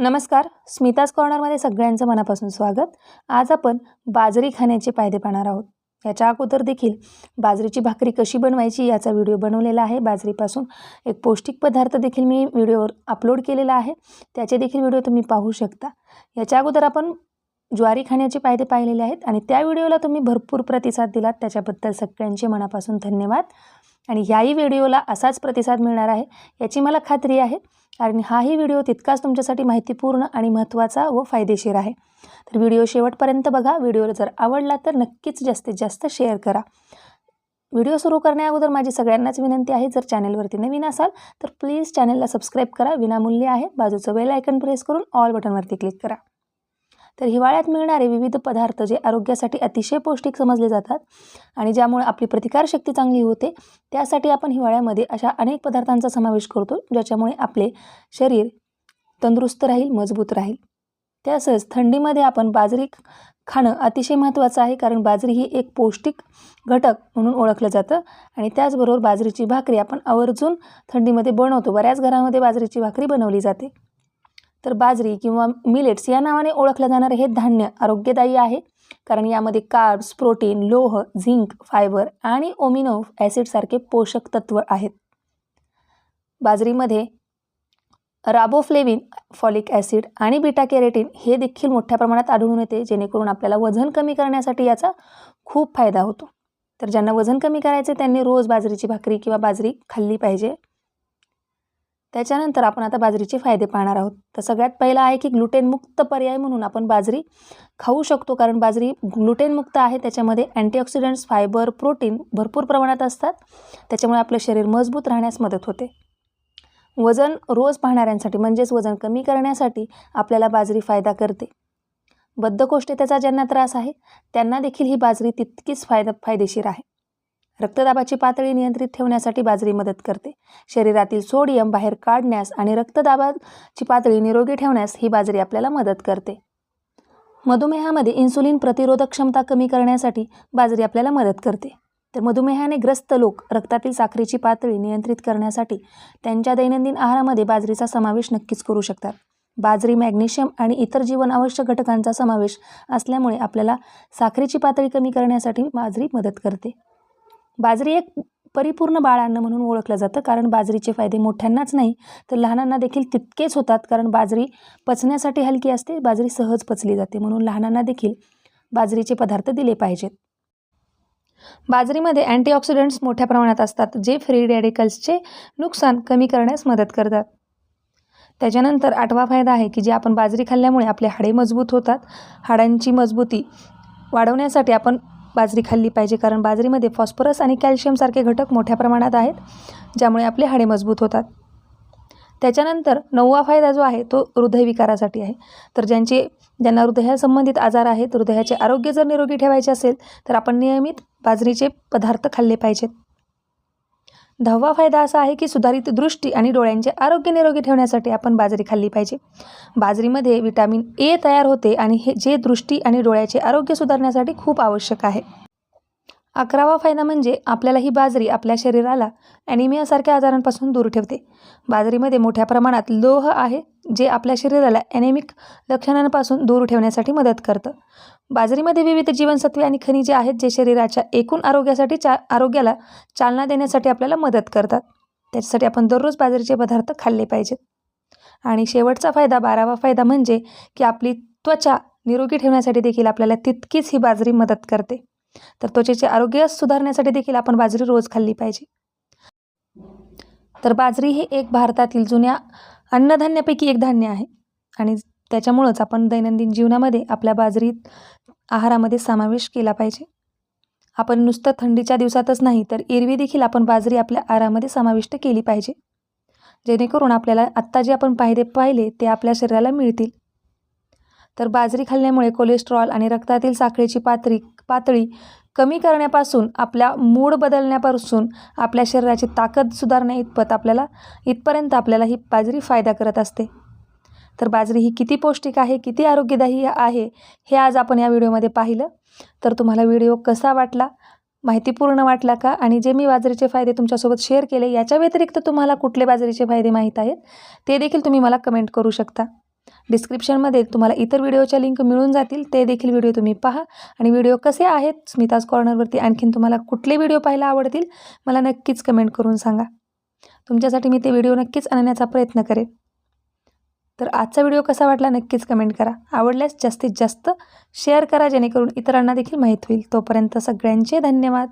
नमस्कार स्मिताज कॉर्नरमध्ये सगळ्यांचं मनापासून स्वागत. आज आपण बाजरी खाण्याचे फायदे पाहणार आहोत. याच्या अगोदर देखील बाजरीची भाकरी कशी बनवायची याचा व्हिडिओ बनवलेला आहे. बाजरीपासून एक पौष्टिक पदार्थ देखील मी व्हिडिओवर अपलोड केलेला आहे. त्याचे देखील व्हिडिओ तुम्ही पाहू शकता. याच्या अगोदर आपण ज्वारी खाण्याचे फायदे पाहिलेले आहेत आणि त्या व्हिडिओला तुम्ही भरपूर प्रतिसाद दिलात. त्याच्याबद्दल सगळ्यांचे मनापासून धन्यवाद. आणि ह्याही व्हिडिओला असाच प्रतिसाद मिळणार आहे याची मला खात्री आहे. कारण हाही व्हिडिओ तितकाच तुमच्यासाठी माहितीपूर्ण आणि महत्त्वाचा व फायदेशीर आहे. तर व्हिडिओ शेवटपर्यंत बघा. व्हिडिओ जर आवडला तर नक्कीच जास्तीत जास्त शेअर करा. व्हिडिओ सुरू करण्याअगोदर माझी सगळ्यांनाच विनंती आहे जर चॅनलवरती नवीन असाल तर प्लीज चॅनलला सबस्क्राईब करा. विनामूल्य आहे. बाजूचं बेल आयकन प्रेस करून ऑल बटनवरती क्लिक करा. तर हिवाळ्यात मिळणारे विविध पदार्थ जे आरोग्यासाठी अतिशय पौष्टिक समजले जातात आणि ज्यामुळे आपली प्रतिकारशक्ती चांगली होते त्यासाठी आपण हिवाळ्यामध्ये अशा अनेक पदार्थांचा समावेश करतो ज्याच्यामुळे आपले शरीर तंदुरुस्त राहील मजबूत राहील. तसंच थंडीमध्ये आपण बाजरी खाणं अतिशय महत्त्वाचं आहे कारण बाजरी ही एक पौष्टिक घटक म्हणून ओळखलं जातं आणि त्याचबरोबर बाजरीची भाकरी आपण आवर्जून थंडीमध्ये बनवतो. बऱ्याच घरामध्ये बाजरीची भाकरी बनवली जाते. तर बाजरी किंवा मिलेट्स या नावाने ओळखलं जाणारे हे धान्य आरोग्यदायी आहे. कारण यामध्ये कार्ब्स प्रोटीन लोह झिंक फायबर आणि ओमिनो ॲसिडसारखे पोषक तत्व आहेत. बाजरीमध्ये राबोफ्लेविन फॉलिक ॲसिड आणि बीटा कॅरेटिन हे देखील मोठ्या प्रमाणात आढळून येते जेणेकरून आपल्याला वजन कमी करण्यासाठी याचा खूप फायदा होतो. तर ज्यांना वजन कमी करायचे त्यांनी रोज बाजरीची भाकरी किंवा बाजरी खाल्ली पाहिजे. त्याच्यानंतर आपण आता बाजरीचे फायदे पाहणार आहोत. तर सगळ्यात पहिला आहे की ग्लुटेनमुक्त पर्याय म्हणून आपण बाजरी खाऊ शकतो. कारण बाजरी ग्लुटेनमुक्त आहे. त्याच्यामध्ये अँटीऑक्सिडंट्स फायबर प्रोटीन भरपूर प्रमाणात असतात. त्याच्यामुळे आपलं शरीर मजबूत राहण्यास मदत होते. वजन रोज पाहणाऱ्यांसाठी म्हणजेच वजन कमी करण्यासाठी आपल्याला बाजरी फायदा करते. बद्धकोष्ठतेचा ज्यांना त्रास आहे त्यांना देखील ही बाजरी तितकीच फायदा फायदेशीर आहे. रक्तदाबाची पातळी नियंत्रित ठेवण्यासाठी बाजरी मदत करते. शरीरातील सोडियम बाहेर काढण्यास आणि रक्तदाबाची पातळी निरोगी ठेवण्यास ही बाजरी आपल्याला मदत करते. मधुमेहामध्ये इन्सुलिन प्रतिरोधक क्षमता कमी करण्यासाठी बाजरी आपल्याला मदत करते. तर मधुमेहाने ग्रस्त लोक रक्तातील साखरेची पातळी नियंत्रित करण्यासाठी त्यांच्या दैनंदिन आहारामध्ये बाजरीचा समावेश नक्कीच करू शकतात. बाजरी मॅग्नेशियम आणि इतर जीवनावश्यक घटकांचा समावेश असल्यामुळे आपल्याला साखरेची पातळी कमी करण्यासाठी बाजरी मदत करते. बाजरी एक परिपूर्ण बाळान्न म्हणून ओळखलं जातं. कारण बाजरीचे फायदे मोठ्यांनाच नाही तर लहानांना देखील तितकेच होतात. कारण बाजरी पचण्यासाठी हलकी असते बाजरी सहज पचली जाते. म्हणून लहानांना देखील बाजरीचे पदार्थ दिले पाहिजेत. बाजरीमध्ये अँटीऑक्सिडंट्स मोठ्या प्रमाणात असतात जे फ्री रॅडिकल्सचे नुकसान कमी करण्यास मदत करतात. त्याच्यानंतर आठवा फायदा आहे की जे आपण बाजरी खाल्ल्यामुळे आपले हाडे मजबूत होतात. हाडांची मजबूती वाढवण्यासाठी आपण बाजरी खाल्ली पाहिजे कारण बाजरीमध्ये फॉस्फरस आणि कॅल्शियमसारखे घटक मोठ्या प्रमाणात आहेत ज्यामुळे आपले हाडे मजबूत होतात. त्याच्यानंतर नववा फायदा जो आहे तो हृदयविकारासाठी आहे. तर ज्यांचे ज्यांना हृदयासंबंधित आजार आहेत हृदयाचे आरोग्य जर निरोगी ठेवायचे असेल तर आपण नियमित बाजरीचे पदार्थ खाल्ले पाहिजेत. दहावा फायदा असा आहे की सुधारित दृष्टी आणि डोळ्यांचे आरोग्य निरोगी ठेवण्यासाठी आपण बाजरी खाल्ली पाहिजे. बाजरीमध्ये विटॅमिन ए तयार होते आणि हे जे दृष्टी आणि डोळ्याचे आरोग्य सुधारण्यासाठी खूप आवश्यक आहे. अकरावा फायदा म्हणजे आपल्याला ही बाजरी आपल्या शरीराला ॲनिमियासारख्या आजारांपासून दूर ठेवते. बाजरीमध्ये मोठ्या प्रमाणात लोह आहे जे आपल्या शरीराला ॲनेमिक लक्षणांपासून दूर ठेवण्यासाठी मदत करतं. बाजरीमध्ये विविध जीवनसत्वे आणि खनिजे आहेत जे शरीराच्या एकूण आरोग्यासाठी चा आरोग्याला चालना देण्यासाठी आपल्याला मदत करतात. त्याच्यासाठी आपण दररोज बाजरीचे पदार्थ खाल्ले पाहिजेत. आणि शेवटचा फायदा बारावा फायदा म्हणजे की आपली त्वचा निरोगी ठेवण्यासाठी देखील आपल्याला तितकीच ही बाजरी मदत करते. तर त्वचेचे आरोग्य सुधारण्यासाठी देखील आपण बाजरी रोज खाल्ली पाहिजे. तर बाजरी हे एक भारतातील जुन्या अन्नधान्यापैकी एक धान्य आहे आणि त्याच्यामुळंच आपण दैनंदिन जीवनामध्ये आपल्या बाजरीत आहारामध्ये समावेश केला पाहिजे. आपण नुसतं थंडीच्या दिवसातच नाही तर एरवी देखील आपण बाजरी आपल्या आहारामध्ये समाविष्ट केली पाहिजे. जेणेकरून आपल्याला आत्ता जे आपण पाहिले पाहिले ते आपल्या शरीराला मिळतील. तर बाजरी खाल्ल्यामुळे कोलेस्ट्रॉल आणि रक्तातील साखरेची पातळी पातळी कमी करण्यापासून आपल्या मूड बदलण्यापासून आपल्या शरीराची ताकद सुधारण्या इतपत आपल्याला इथपर्यंत आपल्याला ही बाजरी फायदा करत असते. तर बाजरी ही किती पौष्टिक आहे किती आरोग्यदायी आहे हे आज आपण या व्हिडिओमध्ये पाहिलं. तर तुम्हाला व्हिडिओ कसा वाटला माहितीपूर्ण वाटला का आणि जे मी बाजरीचे फायदे तुमच्यासोबत शेअर केले याच्या व्यतिरिक्त तुम्हाला कुठले बाजरीचे फायदे माहीत आहेत ते देखील तुम्ही मला कमेंट करू शकता. डिस्क्रिप्शनमध्ये तुम्हाला इतर व्हिडिओच्या लिंक मिळून जातील. ते देखील व्हिडिओ तुम्ही पहा. आणि व्हिडिओ कसे आहेत स्मिताज कॉर्नरवरती आणखीन तुम्हाला कुठले व्हिडिओ पाहायला आवडतील मला नक्कीच कमेंट करून सांगा. तुमच्यासाठी मी ते व्हिडिओ नक्कीच आणण्याचा प्रयत्न करेन. तर आजचा व्हिडिओ कसा वाटला नक्कीच कमेंट करा. आवडल्यास जास्तीत जास्त शेअर करा जेणेकरून इतरांना देखील माहीत होईल. तोपर्यंत सगळ्यांचे धन्यवाद.